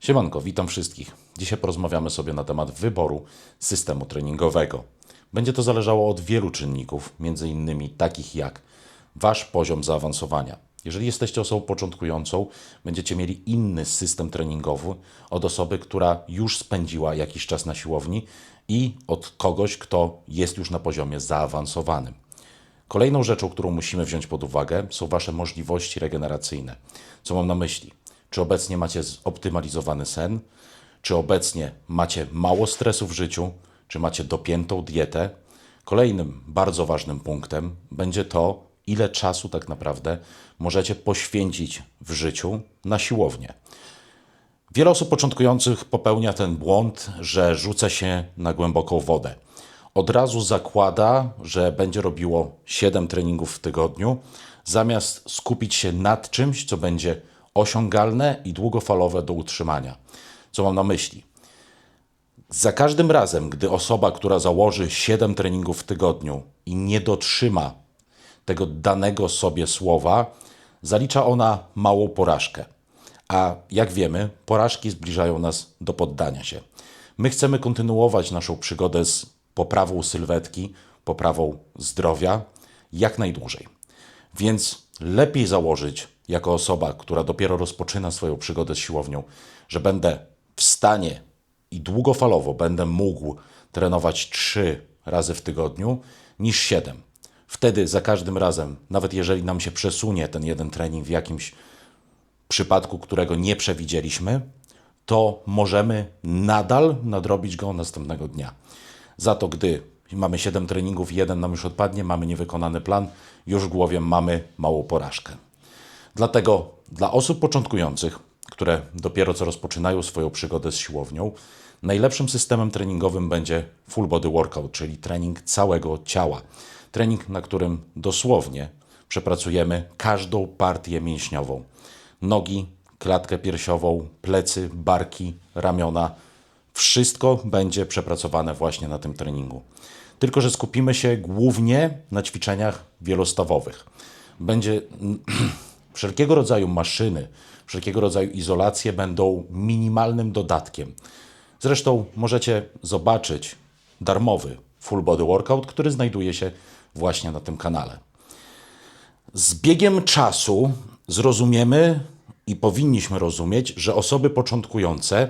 Siemanko, witam wszystkich. Dzisiaj porozmawiamy sobie na temat wyboru systemu treningowego. Będzie to zależało od wielu czynników, między innymi takich jak wasz poziom zaawansowania. Jeżeli jesteście osobą początkującą, będziecie mieli inny system treningowy od osoby, która już spędziła jakiś czas na siłowni i od kogoś, kto jest już na poziomie zaawansowanym. Kolejną rzeczą, którą musimy wziąć pod uwagę, są Wasze możliwości regeneracyjne. Co mam na myśli? Czy obecnie macie zoptymalizowany sen? Czy obecnie macie mało stresu w życiu? Czy macie dopiętą dietę? Kolejnym bardzo ważnym punktem będzie to, ile czasu tak naprawdę możecie poświęcić w życiu na siłownię. Wiele osób początkujących popełnia ten błąd, że rzuca się na głęboką wodę. Od razu zakłada, że będzie robiło 7 treningów w tygodniu, zamiast skupić się nad czymś, co będzie osiągalne i długofalowe do utrzymania. Co mam na myśli? Za każdym razem, gdy osoba, która założy 7 treningów w tygodniu i nie dotrzyma tego danego sobie słowa, zalicza ona małą porażkę. A jak wiemy, porażki zbliżają nas do poddania się. My chcemy kontynuować naszą przygodę z poprawą sylwetki, poprawą zdrowia jak najdłużej. Więc lepiej założyć jako osoba, która dopiero rozpoczyna swoją przygodę z siłownią, że będę w stanie i długofalowo będę mógł trenować trzy razy w tygodniu niż siedem. Wtedy za każdym razem, nawet jeżeli nam się przesunie ten jeden trening w jakimś przypadku, którego nie przewidzieliśmy, to możemy nadal nadrobić go następnego dnia. Za to, gdy mamy 7 treningów, jeden nam już odpadnie, mamy niewykonany plan, już w głowie mamy małą porażkę. Dlatego dla osób początkujących, które dopiero co rozpoczynają swoją przygodę z siłownią, najlepszym systemem treningowym będzie full body workout, czyli trening całego ciała. Trening, na którym dosłownie przepracujemy każdą partię mięśniową. Nogi, klatkę piersiową, plecy, barki, ramiona. Wszystko będzie przepracowane właśnie na tym treningu. Tylko, że skupimy się głównie na ćwiczeniach wielostawowych. Będzie wszelkiego rodzaju maszyny, wszelkiego rodzaju izolacje będą minimalnym dodatkiem. Zresztą możecie zobaczyć darmowy full body workout, który znajduje się właśnie na tym kanale. Z biegiem czasu zrozumiemy i powinniśmy rozumieć, że osoby początkujące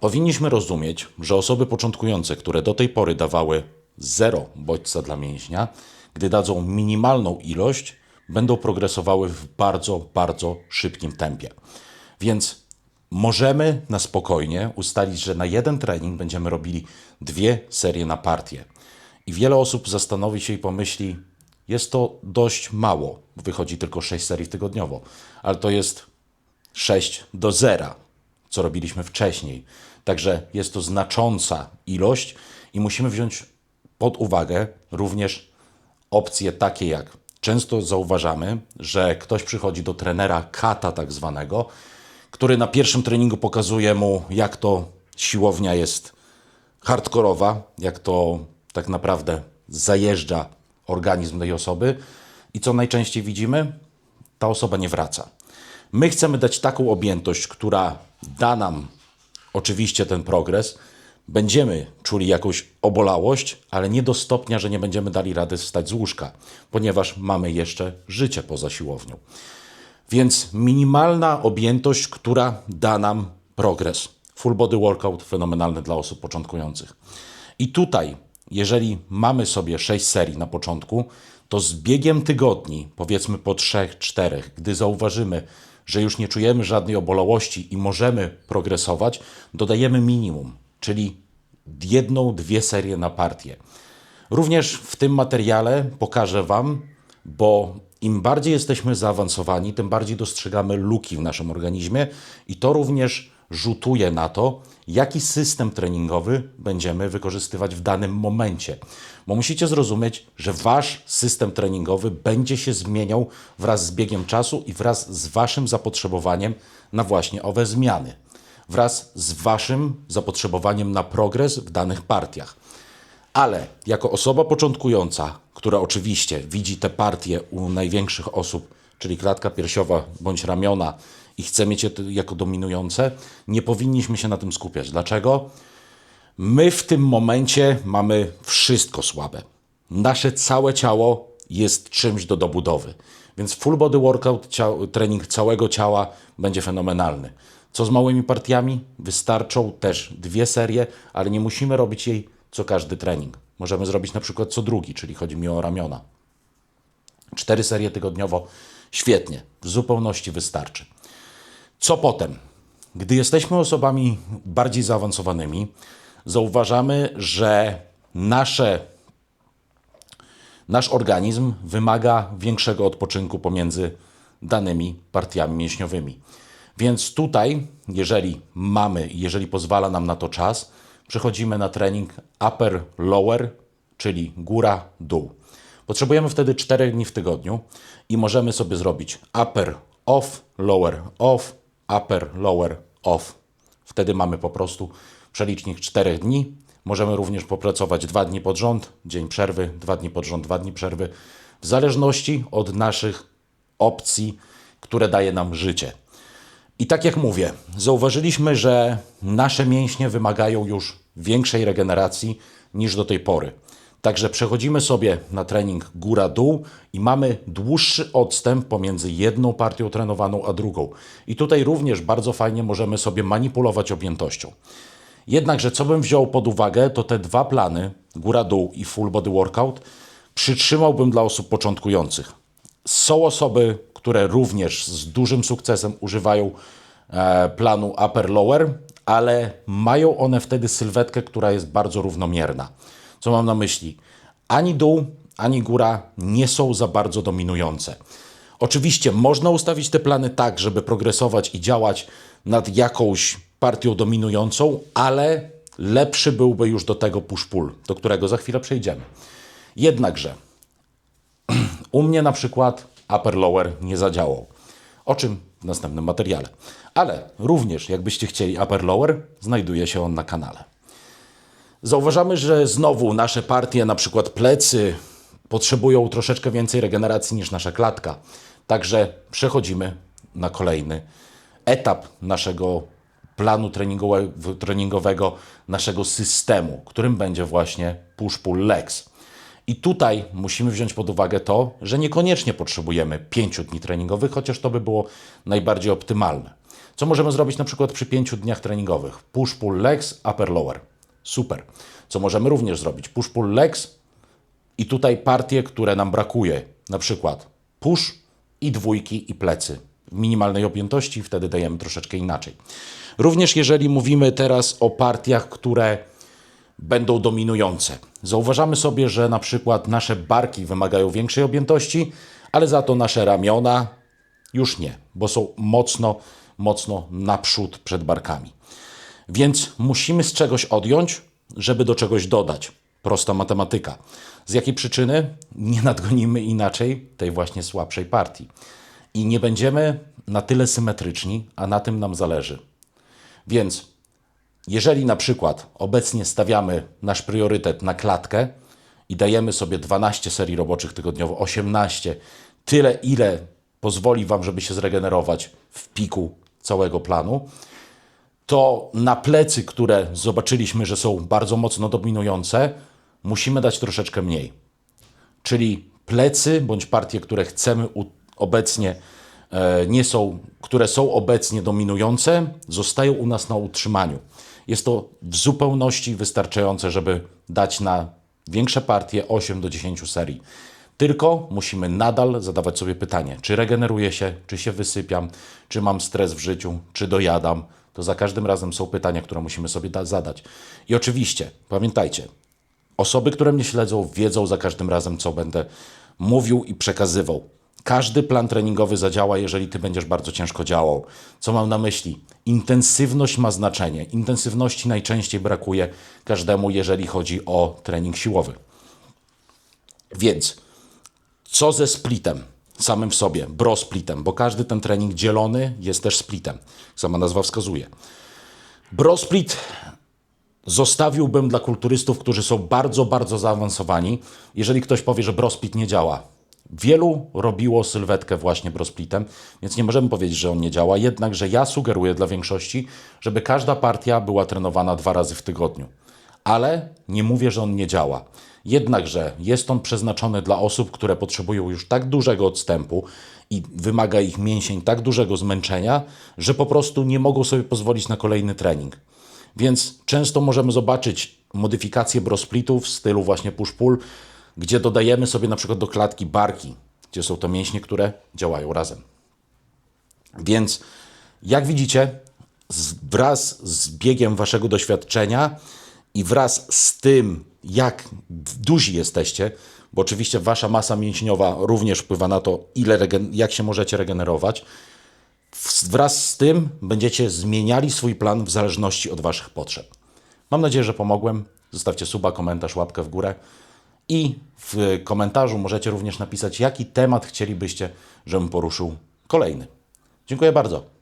powinniśmy rozumieć, że osoby początkujące, które do tej pory dawały zero bodźca dla mięśnia, gdy dadzą minimalną ilość, będą progresowały w bardzo, bardzo szybkim tempie. Więc możemy na spokojnie ustalić, że na jeden trening będziemy robili dwie serie na partię. I wiele osób zastanowi się i pomyśli, jest to dość mało, wychodzi tylko 6 serii tygodniowo, ale to jest 6 do zera, co robiliśmy wcześniej. Także jest to znacząca ilość i musimy wziąć pod uwagę również opcje takie jak często zauważamy, że ktoś przychodzi do trenera kata tak zwanego, który na pierwszym treningu pokazuje mu, jak to siłownia jest hardkorowa, jak to tak naprawdę zajeżdża organizm tej osoby i co najczęściej widzimy, ta osoba nie wraca. My chcemy dać taką objętość, która da nam oczywiście ten progres. Będziemy czuli jakąś obolałość, ale nie do stopnia, że nie będziemy dali rady wstać z łóżka, ponieważ mamy jeszcze życie poza siłownią. Więc minimalna objętość, która da nam progres. Full body workout fenomenalny dla osób początkujących. I tutaj, jeżeli mamy sobie 6 serii na początku, to z biegiem tygodni, powiedzmy po 3-4, gdy zauważymy, że już nie czujemy żadnej obolałości i możemy progresować, dodajemy minimum, czyli jedną, dwie serie na partię. Również w tym materiale pokażę Wam, bo im bardziej jesteśmy zaawansowani, tym bardziej dostrzegamy luki w naszym organizmie i to również rzutuje na to, jaki system treningowy będziemy wykorzystywać w danym momencie. Bo musicie zrozumieć, że wasz system treningowy będzie się zmieniał wraz z biegiem czasu i wraz z waszym zapotrzebowaniem na właśnie owe zmiany. Wraz z waszym zapotrzebowaniem na progres w danych partiach. Ale jako osoba początkująca, która oczywiście widzi te partie u największych osób, czyli klatka piersiowa bądź ramiona i chce mieć je jako dominujące, nie powinniśmy się na tym skupiać. Dlaczego? My w tym momencie mamy wszystko słabe. Nasze całe ciało jest czymś do dobudowy. Więc full body workout, trening całego ciała będzie fenomenalny. Co z małymi partiami? Wystarczą też dwie serie, ale nie musimy robić jej co każdy trening. Możemy zrobić na przykład co drugi, czyli chodzi mi o ramiona. Cztery serie tygodniowo świetnie, w zupełności wystarczy. Co potem? Gdy jesteśmy osobami bardziej zaawansowanymi, zauważamy, że nasze, nasz organizm wymaga większego odpoczynku pomiędzy danymi partiami mięśniowymi. Więc tutaj, jeżeli mamy, jeżeli pozwala nam na to czas, przechodzimy na trening upper-lower, czyli góra-dół. Potrzebujemy wtedy 4 dni w tygodniu i możemy sobie zrobić upper off, lower off, upper lower off. Wtedy mamy po prostu przelicznik 4 dni. Możemy również popracować 2 dni pod rząd, dzień przerwy, 2 dni pod rząd, 2 dni przerwy, w zależności od naszych opcji, które daje nam życie. I tak jak mówię, zauważyliśmy, że nasze mięśnie wymagają już większej regeneracji niż do tej pory. Także przechodzimy sobie na trening góra-dół i mamy dłuższy odstęp pomiędzy jedną partią trenowaną a drugą. I tutaj również bardzo fajnie możemy sobie manipulować objętością. Jednakże co bym wziął pod uwagę, to te dwa plany, góra-dół i full body workout, przytrzymałbym dla osób początkujących. Są osoby, które również z dużym sukcesem używają e, planu upper-lower, ale mają one wtedy sylwetkę, która jest bardzo równomierna. Co mam na myśli? Ani dół, ani góra nie są za bardzo dominujące. Oczywiście można ustawić te plany tak, żeby progresować i działać nad jakąś partią dominującą, ale lepszy byłby już do tego push-pull, do którego za chwilę przejdziemy. Jednakże u mnie na przykład upper-lower nie zadziałał. O czym w następnym materiale. Ale również, jakbyście chcieli upper-lower, znajduje się on na kanale. Zauważamy, że znowu nasze partie, na przykład plecy, potrzebują troszeczkę więcej regeneracji niż nasza klatka. Także przechodzimy na kolejny etap naszego planu treningowe- treningowego, naszego systemu, którym będzie właśnie push-pull legs. I tutaj musimy wziąć pod uwagę to, że niekoniecznie potrzebujemy 5 dni treningowych, chociaż to by było najbardziej optymalne. Co możemy zrobić na przykład przy 5 dniach treningowych? Push, pull, legs, upper, lower. Super. Co możemy również zrobić? Push, pull, legs i tutaj partie, które nam brakuje. Na przykład push i dwójki i plecy w minimalnej objętości, wtedy dajemy troszeczkę inaczej. Również jeżeli mówimy teraz o partiach, które będą dominujące. Zauważamy sobie, że na przykład nasze barki wymagają większej objętości, ale za to nasze ramiona już nie, bo są mocno, mocno naprzód przed barkami. Więc musimy z czegoś odjąć, żeby do czegoś dodać. Prosta matematyka. Z jakiej przyczyny nie nadgonimy inaczej tej właśnie słabszej partii? I nie będziemy na tyle symetryczni, a na tym nam zależy. Więc jeżeli na przykład obecnie stawiamy nasz priorytet na klatkę i dajemy sobie 12 serii roboczych tygodniowo, 18, tyle ile pozwoli Wam, żeby się zregenerować w piku całego planu, to na plecy, które zobaczyliśmy, że są bardzo mocno dominujące, musimy dać troszeczkę mniej. Czyli plecy bądź partie, które chcemy obecnie e, nie są, które są obecnie dominujące, zostają u nas na utrzymaniu. Jest to w zupełności wystarczające, żeby dać na większe partie 8 do 10 serii. Tylko musimy nadal zadawać sobie pytanie, czy regeneruję się, czy się wysypiam, czy mam stres w życiu, czy dojadam. To za każdym razem są pytania, które musimy sobie da- zadać. I oczywiście, pamiętajcie, Osoby, które mnie śledzą, wiedzą za każdym razem, co będę mówił i przekazywał. Każdy plan treningowy zadziała, jeżeli ty będziesz bardzo ciężko działał. Co mam na myśli? Intensywność ma znaczenie. Intensywności najczęściej brakuje każdemu, jeżeli chodzi o trening siłowy. Więc co ze splitem samym w sobie, bro splitem, bo każdy ten trening dzielony jest też splitem. Sama nazwa wskazuje. Bro split zostawiłbym dla kulturystów, którzy są bardzo, bardzo zaawansowani. Jeżeli ktoś powie, że brosplit nie działa, Wielu robiło sylwetkę właśnie brosplitem, więc nie możemy powiedzieć, że on nie działa. Jednakże ja sugeruję dla większości, żeby każda partia była trenowana dwa razy w tygodniu. Ale nie mówię, że on nie działa. Jednakże jest on przeznaczony dla osób, które potrzebują już tak dużego odstępu i wymaga ich mięsień tak dużego zmęczenia, że po prostu nie mogą sobie pozwolić na kolejny trening. Więc często możemy zobaczyć modyfikacje brosplitów w stylu właśnie push-pull, gdzie dodajemy sobie na przykład do klatki barki, gdzie są to mięśnie, które działają razem. Więc jak widzicie, wraz z biegiem waszego doświadczenia i wraz z tym, jak duzi jesteście, bo oczywiście wasza masa mięśniowa również wpływa na to, ile jak się możecie regenerować, wraz z tym będziecie zmieniali swój plan w zależności od waszych potrzeb. Mam nadzieję, że pomogłem. Zostawcie suba, komentarz, łapkę w górę. I w komentarzu możecie również napisać, jaki temat chcielibyście, żebym poruszył kolejny. Dziękuję bardzo.